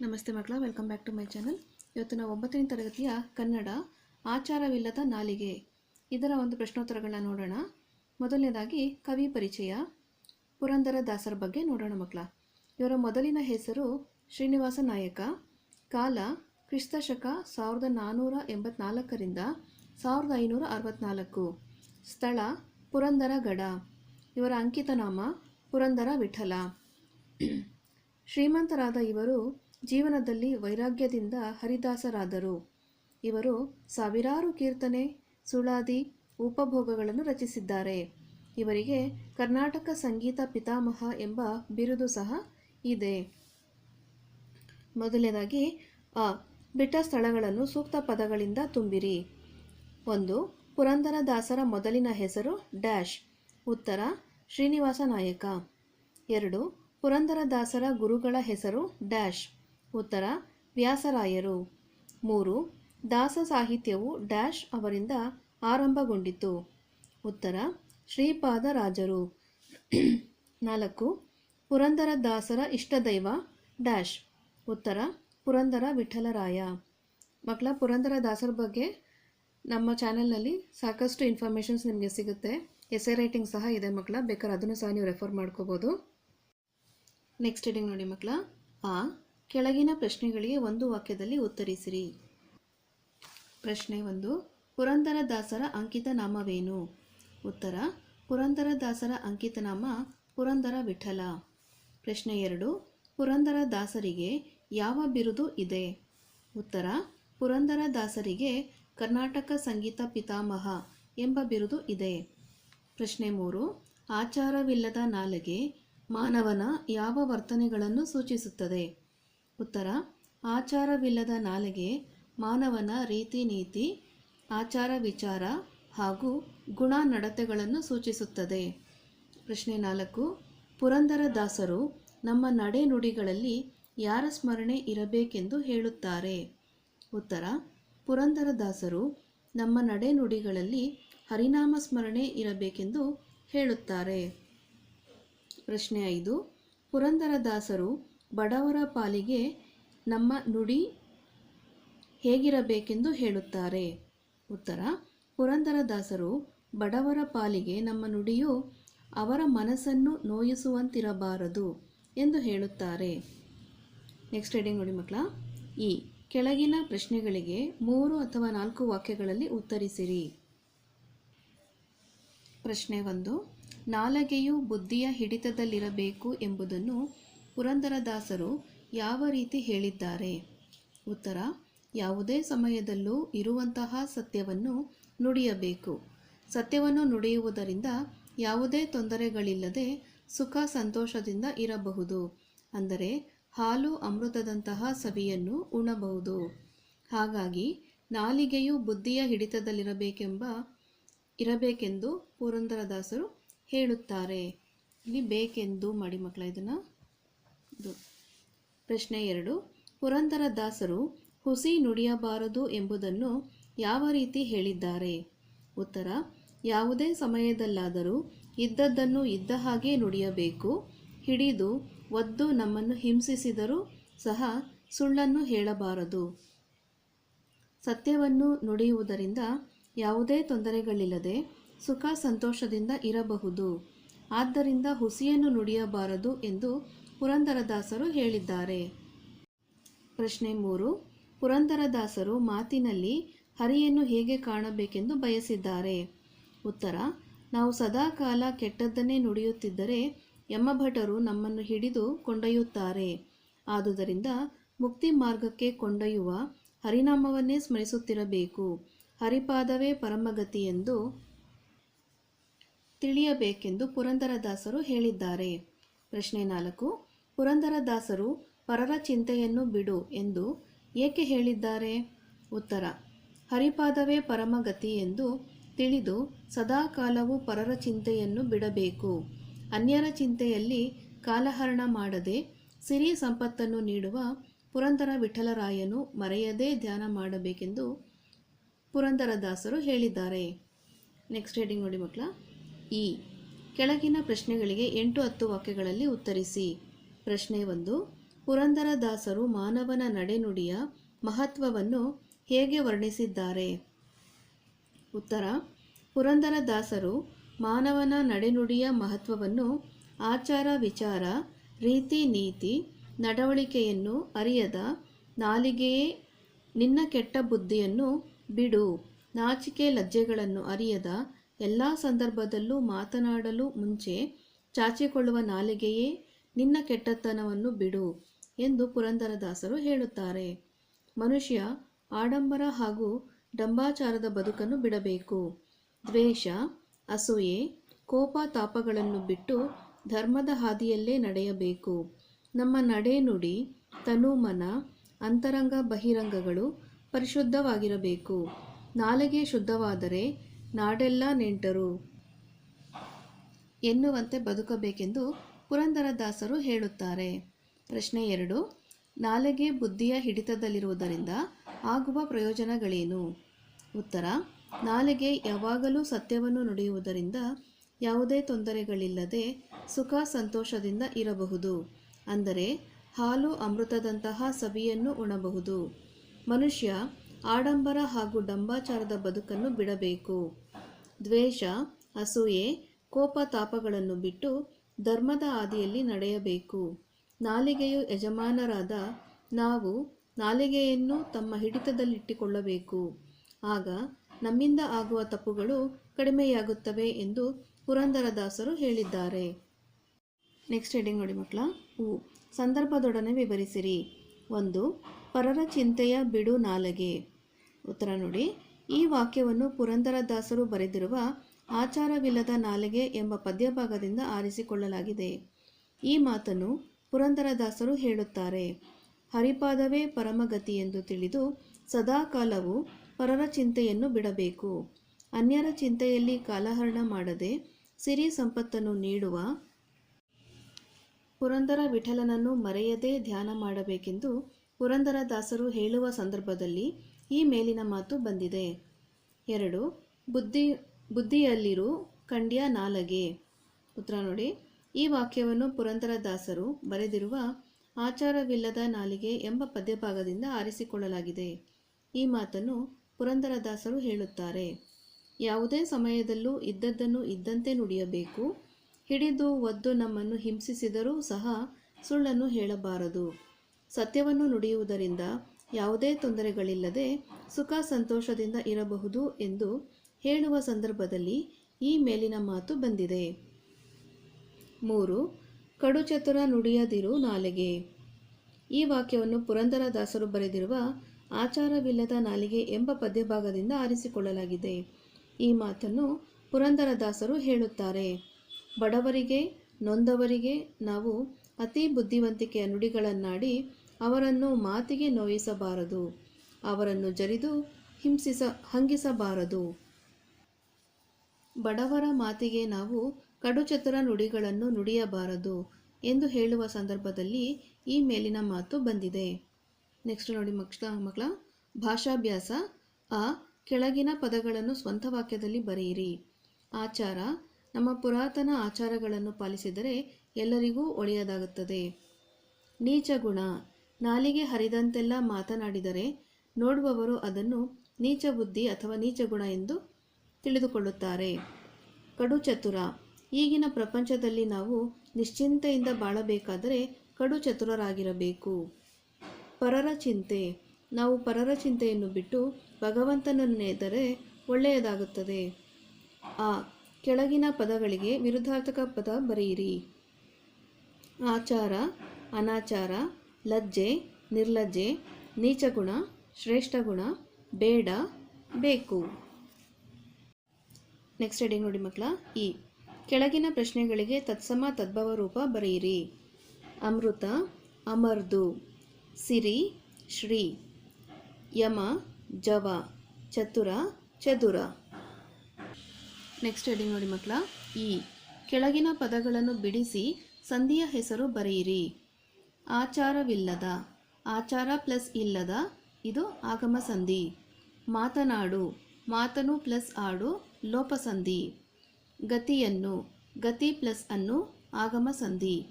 ನಮಸ್ತೆ ಮಕ್ಕಳ welcome back to my channel ಇವತ್ತು ನಾವು ಒಂಬತ್ತನೇ ತರಗತಿಯ ಕನ್ನಡ ಆಚಾರವಿಲ್ಲದ ನಾಲಿಗೆ. ಇದರ ಒಂದು ಪ್ರಶ್ನೋತ್ತರಗಳನ್ನ ನೋಡೋಣ. ಮೊದಲನೇದಾಗಿ, ಕವಿ ಪರಿಚಯ, ಪುರಂದರ ದಾಸರ ಬಗ್ಗೆ ನೋಡೋಣ ಮಕ್ಕಳ. ಇವರ ಮೊದಲಿನ ಹೆಸರು ಶ್ರೀನಿವಾಸ ನಾಯಕ. ಕಾಲ ಕ್ರಿಸ್ತ ಶಕ ಸಾವಿರದ ನಾನ್ನೂರ ಎಂಬತ್ನಾಲ್ಕರಿಂದ ಸಾವಿರದ ಐನೂರ ಅರವತ್ನಾಲ್ಕು. ಸ್ಥಳ, ಪುರಂದರ ಗಡ. ಇವರ ಅಂಕಿತನಾಮ ಪುರಂದರ ವಿಠಲ. ಶ್ರೀಮಂತರಾದ ಇವರು ಜೀವನದಲ್ಲಿ ವೈರಾಗ್ಯದಿಂದ ಹರಿದಾಸರಾದರು. ಇವರು ಸಾವಿರಾರು ಕೀರ್ತನೆ, ಸುಳಾದಿ, ಉಪಭೋಗಗಳನ್ನು ರಚಿಸಿದ್ದಾರೆ. ಇವರಿಗೆ ಕರ್ನಾಟಕ ಸಂಗೀತ ಪಿತಾಮಹ ಎಂಬ ಬಿರುದು ಸಹ ಇದೆ. ಮೊದಲನೇದಾಗಿ ಅ ಬಿಟ್ಟ ಸ್ಥಳಗಳನ್ನು ಸೂಕ್ತ ಪದಗಳಿಂದ ತುಂಬಿರಿ. ಒಂದು ಪುರಂದರದಾಸರ ಮೊದಲಿನ ಹೆಸರು ಡ್ಯಾಶ್. ಉತ್ತರ, ಶ್ರೀನಿವಾಸ ನಾಯಕ. ಎರಡು ಪುರಂದರದಾಸರ ಗುರುಗಳ ಹೆಸರು ಡ್ಯಾಶ್. ಉತ್ತರ, ವ್ಯಾಸರಾಯರು. ಮೂರು, ದಾಸ ಸಾಹಿತ್ಯವು ಡ್ಯಾಶ್ ಅವರಿಂದ ಆರಂಭಗೊಂಡಿತು. ಉತ್ತರ, ಶ್ರೀಪಾದರಾಜರು. ನಾಲ್ಕು ಪುರಂದರದಾಸರ ಇಷ್ಟದೈವ, ಡ್ಯಾಶ್. ಉತ್ತರ, ಪುರಂದರ ವಿಠಲರಾಯ. ಮಕ್ಕಳ ಪುರಂದರದಾಸರ ಬಗ್ಗೆ ನಮ್ಮ ಚಾನೆಲ್ನಲ್ಲಿ ಸಾಕಷ್ಟು ಇನ್ಫಾರ್ಮೇಷನ್ಸ್ ನಿಮಗೆ ಸಿಗುತ್ತೆ. ಎಸೆ ರೈಟಿಂಗ್ ಸಹ ಇದೆ ಮಕ್ಕಳ, ಬೇಕಾದ್ರೆ ಅದನ್ನು ಸಹ ನೀವು ರೆಫರ್ ಮಾಡ್ಕೋಬೋದು. ನೆಕ್ಸ್ಟ್ ಹೆಡಿಂಗ್ ನೋಡಿ ಮಕ್ಕಳ. ಆ ಕೆಳಗಿನ ಪ್ರಶ್ನೆಗಳಿಗೆ ಒಂದು ವಾಕ್ಯದಲ್ಲಿ ಉತ್ತರಿಸಿರಿ. ಪ್ರಶ್ನೆ ಒಂದು ಪುರಂದರದಾಸರ ಅಂಕಿತ ನಾಮವೇನು? ಉತ್ತರ ಪುರಂದರದಾಸರ ಅಂಕಿತ ನಾಮ ಪುರಂದರ ವಿಠಲ. ಪ್ರಶ್ನೆ ಎರಡು ಪುರಂದರದಾಸರಿಗೆ ಯಾವ ಬಿರುದು ಇದೆ? ಉತ್ತರ ಪುರಂದರದಾಸರಿಗೆ ಕರ್ನಾಟಕ ಸಂಗೀತ ಪಿತಾಮಹ ಎಂಬ ಬಿರುದು ಇದೆ. ಪ್ರಶ್ನೆ ಮೂರು, ಆಚಾರವಿಲ್ಲದ ನಾಲಗೆ ಮಾನವನ ಯಾವ ವರ್ತನೆಗಳನ್ನು ಸೂಚಿಸುತ್ತದೆ? ಉತ್ತರ, ಆಚಾರವಿಲ್ಲದ ನಾಲಿಗೆ, ಮಾನವನ ರೀತಿ ನೀತಿ, ಆಚಾರ ವಿಚಾರ ಹಾಗೂ ಗುಣ ನಡತೆಗಳನ್ನು ಸೂಚಿಸುತ್ತದೆ. ಪ್ರಶ್ನೆ ನಾಲ್ಕು ಪುರಂದರದಾಸರು ನಮ್ಮ ನಡೆ ನುಡಿಗಳಲ್ಲಿ ಯಾರ ಸ್ಮರಣೆ ಇರಬೇಕೆಂದು ಹೇಳುತ್ತಾರೆ? ಉತ್ತರ ಪುರಂದರದಾಸರು ನಮ್ಮ ನಡೆ ನುಡಿಗಳಲ್ಲಿ ಹರಿನಾಮ ಸ್ಮರಣೆ ಇರಬೇಕೆಂದು ಹೇಳುತ್ತಾರೆ. ಪ್ರಶ್ನೆ ಐದು ಪುರಂದರದಾಸರು ಬಡವರ ಪಾಲಿಗೆ ನಮ್ಮ ನುಡಿ ಹೇಗಿರಬೇಕೆಂದು ಹೇಳುತ್ತಾರೆ. ಉತ್ತರ ಪುರಂದರದಾಸರು ಬಡವರ ಪಾಲಿಗೆ ನಮ್ಮ ನುಡಿಯು ಅವರ ಮನಸ್ಸನ್ನು ನೋಯಿಸುವಂತಿರಬಾರದು ಎಂದು ಹೇಳುತ್ತಾರೆ. ನೆಕ್ಸ್ಟ್ ರೀಡಿಂಗ್ ನೋಡಿ ಮಕ್ಕಳ, ಈ ಕೆಳಗಿನ ಪ್ರಶ್ನೆಗಳಿಗೆ ಮೂರು ಅಥವಾ ನಾಲ್ಕು ವಾಕ್ಯಗಳಲ್ಲಿ ಉತ್ತರಿಸಿರಿ. ಪ್ರಶ್ನೆ ಒಂದು, ನಾಲಗೆಯು ಬುದ್ಧಿಯ ಹಿಡಿತದಲ್ಲಿರಬೇಕು ಎಂಬುದನ್ನು ಪುರಂದರದಾಸರು ಯಾವ ರೀತಿ ಹೇಳಿದ್ದಾರೆ? ಉತ್ತರ, ಯಾವುದೇ ಸಮಯದಲ್ಲೂ ಇರುವಂತಹ ಸತ್ಯವನ್ನು ನುಡಿಯಬೇಕು. ಸತ್ಯವನ್ನು ನುಡಿಯುವುದರಿಂದ ಯಾವುದೇ ತೊಂದರೆಗಳಿಲ್ಲದೆ ಸುಖ ಸಂತೋಷದಿಂದ ಇರಬಹುದು. ಅಂದರೆ ಹಾಲು ಅಮೃತದಂತಹ ಸವಿಯನ್ನು ಉಣಬಹುದು. ಹಾಗಾಗಿ ನಾಲಿಗೆಯು ಬುದ್ಧಿಯ ಹಿಡಿತದಲ್ಲಿರಬೇಕೆಂಬ, ಇರಬೇಕೆಂದು ಪುರಂದರದಾಸರು ಹೇಳುತ್ತಾರೆ. ಇಲ್ಲಿ ಬೇಕೆಂದು, ಮಾಡಿ ಮಕ್ಕಳ, ಇದನ್ನು ಇದು ಪ್ರಶ್ನೆ ಎರಡು. ಪುರಂದರದಾಸರು ಹುಸಿ ನುಡಿಯಬಾರದು ಎಂಬುದನ್ನು ಯಾವ ರೀತಿ ಹೇಳಿದ್ದಾರೆ? ಉತ್ತರ. ಯಾವುದೇ ಸಮಯದಲ್ಲಾದರೂ ಇದ್ದದ್ದನ್ನು ಇದ್ದ ಹಾಗೆ ನುಡಿಯಬೇಕು. ಹಿಡಿದು ಒದ್ದು ನಮ್ಮನ್ನು ಹಿಂಸಿಸಿದರೂ ಸಹ ಸುಳ್ಳನ್ನು ಹೇಳಬಾರದು. ಸತ್ಯವನ್ನು ನುಡಿಯುವುದರಿಂದ ಯಾವುದೇ ತೊಂದರೆಗಳಿಲ್ಲದೆ ಸುಖ ಸಂತೋಷದಿಂದ ಇರಬಹುದು. ಆದ್ದರಿಂದ ಹುಸಿಯನ್ನು ನುಡಿಯಬಾರದು ಎಂದು ಪುರಂದರದಾಸರು ಹೇಳಿದ್ದಾರೆ. ಪ್ರಶ್ನೆ ಮೂರು. ಪುರಂದರದಾಸರು ಮಾತಿನಲ್ಲಿ ಹರಿಯನ್ನು ಹೇಗೆ ಕಾಣಬೇಕೆಂದು ಬಯಸಿದ್ದಾರೆ? ಉತ್ತರ. ನಾವು ಸದಾಕಾಲ ಕೆಟ್ಟದ್ದನ್ನೇ ನುಡಿಯುತ್ತಿದ್ದರೆ ಯಮಭಟರು ನಮ್ಮನ್ನು ಹಿಡಿದು ಕೊಂಡೊಯ್ಯುತ್ತಾರೆ. ಆದುದರಿಂದ ಮುಕ್ತಿ ಮಾರ್ಗಕ್ಕೆ ಕೊಂಡೊಯ್ಯುವ ಹರಿನಾಮವನ್ನೇ ಸ್ಮರಿಸುತ್ತಿರಬೇಕು. ಹರಿಪಾದವೇ ಪರಮಗತಿ ಎಂದು ತಿಳಿಯಬೇಕೆಂದು ಪುರಂದರದಾಸರು ಹೇಳಿದ್ದಾರೆ. ಪ್ರಶ್ನೆ ನಾಲ್ಕು. ಪುರಂದರದಾಸರು ಪರರ ಚಿಂತೆಯನ್ನು ಬಿಡು ಎಂದು ಏಕೆ ಹೇಳಿದ್ದಾರೆ? ಉತ್ತರ, ಹರಿಪಾದವೇ ಪರಮಗತಿ ಎಂದು ತಿಳಿದು ಸದಾಕಾಲವೂ ಪರರ ಚಿಂತೆಯನ್ನು ಬಿಡಬೇಕು. ಅನ್ಯರ ಚಿಂತೆಯಲ್ಲಿ ಕಾಲಹರಣ ಮಾಡದೆ ಸಿರಿ ಸಂಪತ್ತನ್ನು ನೀಡುವ ಪುರಂದರ ವಿಠಲರಾಯನು ಮರೆಯದೇ ಧ್ಯಾನ ಮಾಡಬೇಕೆಂದು ಪುರಂದರದಾಸರು ಹೇಳಿದ್ದಾರೆ. ನೆಕ್ಸ್ಟ್ ಹೇಳಿಂಗ್ ನೋಡಿ ಮಕ್ಕಳ, ಈ ಕೆಳಗಿನ ಪ್ರಶ್ನೆಗಳಿಗೆ ಎಂಟು ಹತ್ತು ವಾಕ್ಯಗಳಲ್ಲಿ ಉತ್ತರಿಸಿ. ಪ್ರಶ್ನೆ ಒಂದು. ಪುರಂದರದಾಸರು ಮಾನವನ ನಡೆನುಡಿಯ ಮಹತ್ವವನ್ನು ಹೇಗೆ ವರ್ಣಿಸಿದ್ದಾರೆ? ಉತ್ತರ. ಪುರಂದರದಾಸರು ಮಾನವನ ನಡೆನುಡಿಯ ಮಹತ್ವವನ್ನು ಆಚಾರ, ವಿಚಾರ, ರೀತಿ, ನೀತಿ, ನಡವಳಿಕೆಯನ್ನು ಅರಿಯದ ನಾಲಿಗೆಯೇ ನಿನ್ನ ಕೆಟ್ಟ ಬುದ್ಧಿಯನ್ನು ಬಿಡು. ನಾಚಿಕೆ ಲಜ್ಜೆಗಳನ್ನು ಅರಿಯದ ಎಲ್ಲ ಸಂದರ್ಭದಲ್ಲೂ ಮಾತನಾಡಲು ಮುಂಚೆ ಚಾಚಿಕೊಳ್ಳುವ ನಾಲಿಗೆಯೇ ನಿನ್ನ ಕೆಟ್ಟತನವನ್ನು ಬಿಡು ಎಂದು ಪುರಂದರದಾಸರು ಹೇಳುತ್ತಾರೆ. ಮನುಷ್ಯ ಆಡಂಬರ ಹಾಗೂ ಡಂಬಾಚಾರದ ಬದುಕನ್ನು ಬಿಡಬೇಕು. ದ್ವೇಷ, ಅಸೂಯೆ, ಕೋಪ ತಾಪಗಳನ್ನು ಬಿಟ್ಟು ಧರ್ಮದ ಹಾದಿಯಲ್ಲೇ ನಡೆಯಬೇಕು. ನಮ್ಮ ನಡೆ ನುಡಿ ತನು ಅಂತರಂಗ ಬಹಿರಂಗಗಳು ಪರಿಶುದ್ಧವಾಗಿರಬೇಕು. ನಾಲಿಗೆ ಶುದ್ಧವಾದರೆ ನಾಡೆಲ್ಲ ನೆಂಟರು ಎನ್ನುವಂತೆ ಬದುಕಬೇಕೆಂದು ಪುರಂದರದಾಸರು ಹೇಳುತ್ತಾರೆ. ಪ್ರಶ್ನೆ ಎರಡು. ನಾಲಿಗೆ ಬುದ್ಧಿಯ ಹಿಡಿತದಲ್ಲಿರುವುದರಿಂದ ಆಗುವ ಪ್ರಯೋಜನಗಳೇನು? ಉತ್ತರ. ನಾಲಿಗೆ ಯಾವಾಗಲೂ ಸತ್ಯವನ್ನು ನುಡಿಯುವುದರಿಂದ ಯಾವುದೇ ತೊಂದರೆಗಳಿಲ್ಲದೆ ಸುಖ ಸಂತೋಷದಿಂದ ಇರಬಹುದು. ಅಂದರೆ ಹಾಲು ಅಮೃತದಂತಹ ಸವಿಯನ್ನು ಉಣಬಹುದು. ಮನುಷ್ಯ ಆಡಂಬರ ಹಾಗೂ ಡಂಬಾಚಾರದ ಬದುಕನ್ನು ಬಿಡಬೇಕು. ದ್ವೇಷ, ಅಸೂಯೆ, ಕೋಪ ತಾಪಗಳನ್ನು ಬಿಟ್ಟು ಧರ್ಮದ ಹಾದಿಯಲ್ಲಿ ನಡೆಯಬೇಕು. ನಾಲಿಗೆಯು ಯಜಮಾನರಾದ ನಾವು ನಾಲಿಗೆಯನ್ನು ತಮ್ಮ ಹಿಡಿತದಲ್ಲಿಟ್ಟುಕೊಳ್ಳಬೇಕು. ಆಗ ನಮ್ಮಿಂದ ಆಗುವ ತಪ್ಪುಗಳು ಕಡಿಮೆಯಾಗುತ್ತವೆ ಎಂದು ಪುರಂದರದಾಸರು ಹೇಳಿದ್ದಾರೆ. ನೆಕ್ಸ್ಟ್ ಹೆಡಿಂಗ್ ನೋಡಿ ಮಕ್ಕಳ. ಹೂ ಸಂದರ್ಭದೊಡನೆ ವಿವರಿಸಿರಿ. ಒಂದು. ಪರರ ಚಿಂತೆಯ ಬಿಡು ನಾಲಗೆ ಉತ್ತರ ನೋಡಿ. ಈ ವಾಕ್ಯವನ್ನು ಪುರಂದರದಾಸರು ಬರೆದಿರುವ ಆಚಾರವಿಲ್ಲದ ನಾಲಿಗೆ ಎಂಬ ಪದ್ಯಭಾಗದಿಂದ ಆರಿಸಿಕೊಳ್ಳಲಾಗಿದೆ. ಈ ಮಾತನ್ನು ಪುರಂದರದಾಸರು ಹೇಳುತ್ತಾರೆ. ಹರಿಪಾದವೇ ಪರಮಗತಿ ಎಂದು ತಿಳಿದು ಸದಾಕಾಲವು ಪರರ ಚಿಂತೆಯನ್ನು ಬಿಡಬೇಕು. ಅನ್ಯರ ಚಿಂತೆಯಲ್ಲಿ ಕಾಲಹರಣ ಮಾಡದೆ ಸಿರಿ ಸಂಪತ್ತನ್ನು ನೀಡುವ ಪುರಂದರ ವಿಠಲನನ್ನು ಮರೆಯದೇ ಧ್ಯಾನ ಮಾಡಬೇಕೆಂದು ಪುರಂದರದಾಸರು ಹೇಳುವ ಸಂದರ್ಭದಲ್ಲಿ ಈ ಮೇಲಿನ ಮಾತು ಬಂದಿದೆ. ಎರಡು, ಬುದ್ಧಿ ಬುದ್ಧಿಯಲ್ಲಿರು ಖಂಡ್ಯ ನಾಲಗೆ. ಉತ್ತರ ನೋಡಿ. ಈ ವಾಕ್ಯವನ್ನು ಪುರಂದರದಾಸರು ಬರೆದಿರುವ ಆಚಾರವಿಲ್ಲದ ನಾಲಿಗೆ ಎಂಬ ಪದ್ಯಭಾಗದಿಂದ ಆರಿಸಿಕೊಳ್ಳಲಾಗಿದೆ. ಈ ಮಾತನ್ನು ಪುರಂದರದಾಸರು ಹೇಳುತ್ತಾರೆ. ಯಾವುದೇ ಸಮಯದಲ್ಲೂ ಇದ್ದದ್ದನ್ನು ಇದ್ದಂತೆ ನುಡಿಯಬೇಕು. ಹಿಡಿದು ಒದ್ದು ನಮ್ಮನ್ನು ಹಿಂಸಿಸಿದರೂ ಸಹ ಸುಳ್ಳನ್ನು ಹೇಳಬಾರದು. ಸತ್ಯವನ್ನು ನುಡಿಯುವುದರಿಂದ ಯಾವುದೇ ತೊಂದರೆಗಳಿಲ್ಲದೆ ಸುಖ ಸಂತೋಷದಿಂದ ಇರಬಹುದು ಎಂದು ಹೇಳುವ ಸಂದರ್ಭದಲ್ಲಿ ಈ ಮೇಲಿನ ಮಾತು ಬಂದಿದೆ. ಮೂರು ಕಡುಚತುರ ನುಡಿಯದಿರು ನಾಲಿಗೆ. ಈ ವಾಕ್ಯವನ್ನು ಪುರಂದರದಾಸರು ಬರೆದಿರುವ ಆಚಾರವಿಲ್ಲದ ನಾಲಿಗೆ ಎಂಬ ಪದ್ಯಭಾಗದಿಂದ ಆರಿಸಿಕೊಳ್ಳಲಾಗಿದೆ. ಈ ಮಾತನ್ನು ಪುರಂದರದಾಸರು ಹೇಳುತ್ತಾರೆ. ಬಡವರಿಗೆ, ನೊಂದವರಿಗೆ ನಾವು ಅತಿ ಬುದ್ಧಿವಂತಿಕೆಯ ನುಡಿಗಳನ್ನಾಡಿ ಅವರನ್ನು ಮಾತಿಗೆ ನೋಯಿಸಬಾರದು, ಅವರನ್ನು ಜರಿದು ಹಿಂಸಿಸ, ಹಂಗಿಸಬಾರದು. ಬಡವರ ಮಾತಿಗೆ ನಾವು ಕಡುಚತುರ ನುಡಿಗಳನ್ನು ನುಡಿಯಬಾರದು ಎಂದು ಹೇಳುವ ಸಂದರ್ಭದಲ್ಲಿ ಈ ಮೇಲಿನ ಮಾತು ಬಂದಿದೆ. ನೆಕ್ಸ್ಟ್ ನೋಡಿ ಮಕ್ಕಳ ಮಕ್ಕಳ, ಭಾಷಾಭ್ಯಾಸ. ಆ ಕೆಳಗಿನ ಪದಗಳನ್ನು ಸ್ವಂತ ವಾಕ್ಯದಲ್ಲಿ ಬರೆಯಿರಿ. ಆಚಾರ, ನಮ್ಮ ಪುರಾತನ ಆಚಾರಗಳನ್ನು ಪಾಲಿಸಿದರೆ ಎಲ್ಲರಿಗೂ ಒಳ್ಳೆಯದಾಗುತ್ತದೆ. ನೀಚ ಗುಣ, ನಾಲಿಗೆ ಹರಿದಂತೆಲ್ಲ ಮಾತನಾಡಿದರೆ ನೋಡುವವರು ಅದನ್ನು ನೀಚ ಬುದ್ಧಿ ಅಥವಾ ನೀಚ ಗುಣ ಎಂದು ತಿಳಿದುಕೊಳ್ಳುತ್ತಾರೆ. ಕಡು ಚತುರ. ಈಗಿನ ಪ್ರಪಂಚದಲ್ಲಿ ನಾವು ನಿಶ್ಚಿಂತೆಯಿಂದ ಬಾಳಬೇಕಾದರೆ ಕಡು ಚತುರರಾಗಿರಬೇಕು. ಪರರ ಚಿಂತೆ. ನಾವು ಪರರ ಚಿಂತೆಯನ್ನು ಬಿಟ್ಟು ಭಗವಂತನನ್ನು ಒಳ್ಳೆಯದಾಗುತ್ತದೆ. ಆ ಕೆಳಗಿನ ಪದಗಳಿಗೆ ವಿರುದ್ಧಾರ್ಥಕ ಪದ ಬರೆಯಿರಿ. ಆಚಾರ, ಅನಾಚಾರ, ಲಜ್ಜೆ, ನಿರ್ಲಜ್ಜೆ, ನೀಚಗುಣ, ಶ್ರೇಷ್ಠಗುಣ, ಬೇಡ, ಬೇಕು. ನೆಕ್ಸ್ಟ್ ಹೆಡಿಂಗ್ ನೋಡಿ ಮಕ್ಕಳ, ಈ ಕೆಳಗಿನ ಪ್ರಶ್ನೆಗಳಿಗೆ ತತ್ಸಮ ತದ್ಭವ ರೂಪ ಬರೆಯಿರಿ. ಅಮೃತ, ಅಮರ್ದು, ಸಿರಿ, ಶ್ರೀ, ಯಮ, ಜವ, ಚತುರ, ಚದುರ. ನೆಕ್ಸ್ಟ್ ಹೆಡಿಂಗ್ ನೋಡಿ ಮಕ್ಕಳ, ಈ ಕೆಳಗಿನ ಪದಗಳನ್ನು ಬಿಡಿಸಿ ಸಂಧಿಯ ಹೆಸರು ಬರೆಯಿರಿ. ಆಚಾರವಿಲ್ಲದ, ಆಚಾರ ಪ್ಲಸ್ ಇಲ್ಲದ, ಇದು ಆಗಮ ಸಂಧಿ. ಮಾತನಾಡು, ಮಾತನು ಪ್ಲಸ್ ಆಡು ಲೋಪಸಂಧಿ. ಗತಿಯನ್ನು ಗತಿ ಪ್ಲಸ್ ಅನ್ನು ಆಗಮ ಸಂಧಿ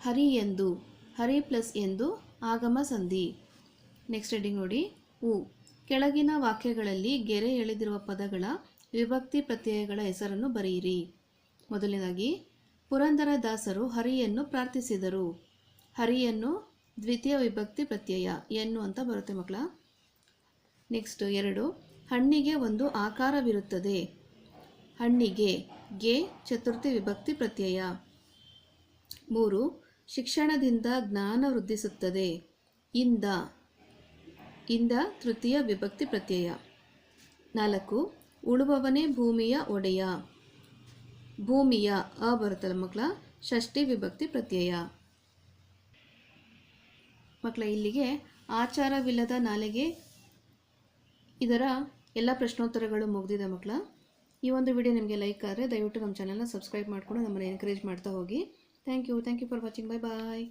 ಹರಿ ಎಂದು ಹರಿ ಪ್ಲಸ್ ಎಂದು ಆಗಮ ಸಂಧಿ ನೆಕ್ಸ್ಟ್ ಹೆಡಿಂಗ್ ನೋಡಿ. ಉ. ಕೆಳಗಿನ ವಾಕ್ಯಗಳಲ್ಲಿ ಗೆರೆ ಎಳೆದಿರುವ ಪದಗಳ ವಿಭಕ್ತಿ ಪ್ರತ್ಯಯಗಳ ಹೆಸರನ್ನು ಬರೆಯಿರಿ. ಮೊದಲನೇದಾಗಿ ಪುರಂದರದಾಸರು ಹರಿಯನ್ನು ಪ್ರಾರ್ಥಿಸಿದರು. ಹರಿಯನ್ನು ದ್ವಿತೀಯ ವಿಭಕ್ತಿ ಪ್ರತ್ಯಯ, ಎನ್ನು ಅಂತ ಬರುತ್ತೆ ಮಕ್ಕಳ. ನೆಕ್ಸ್ಟ್ ಎರಡು, ಹಣ್ಣಿಗೆ ಒಂದು ಆಕಾರವಿರುತ್ತದೆ. ಹಣ್ಣಿಗೆ ಗೆ ಚತುರ್ಥಿ ವಿಭಕ್ತಿ ಪ್ರತ್ಯಯ. ಮೂರು, ಶಿಕ್ಷಣದಿಂದ ಜ್ಞಾನ ವೃದ್ಧಿಸುತ್ತದೆ. ಇಂದ ಇಂದ ತೃತೀಯ ವಿಭಕ್ತಿ ಪ್ರತ್ಯಯ. ನಾಲ್ಕು, ಉಳುವವನೇ ಭೂಮಿಯ ಒಡೆಯ. ಭೂಮಿಯ ಅ ಬರುತ್ತಲ್ಲ ಮಕ್ಕಳ, ಷಷ್ಠಿ ವಿಭಕ್ತಿ ಪ್ರತ್ಯಯ. ಮಕ್ಕಳ, ಇಲ್ಲಿಗೆ ಆಚಾರವಿಲ್ಲದ ನಾಲೆಗೆ ಇದರ ಎಲ್ಲ ಪ್ರಶ್ನೋತ್ತರಗಳು ಮುಗಿದಿದೆ ಮಕ್ಕಳ. ಈ ಒಂದು ವಿಡಿಯೋ ನಿಮಗೆ ಲೈಕ್ ಆದರೆ ದಯವಿಟ್ಟು ನಮ್ಮ ಚಾನಲ್ನ ಸಬ್ಸ್ಕ್ರೈಬ್ ಮಾಡಿಕೊಂಡು ನಮ್ಮನ್ನು ಎನ್ಕರೇಜ್ ಮಾಡ್ತಾ ಹೋಗಿ. Thank you thank you for watching bye bye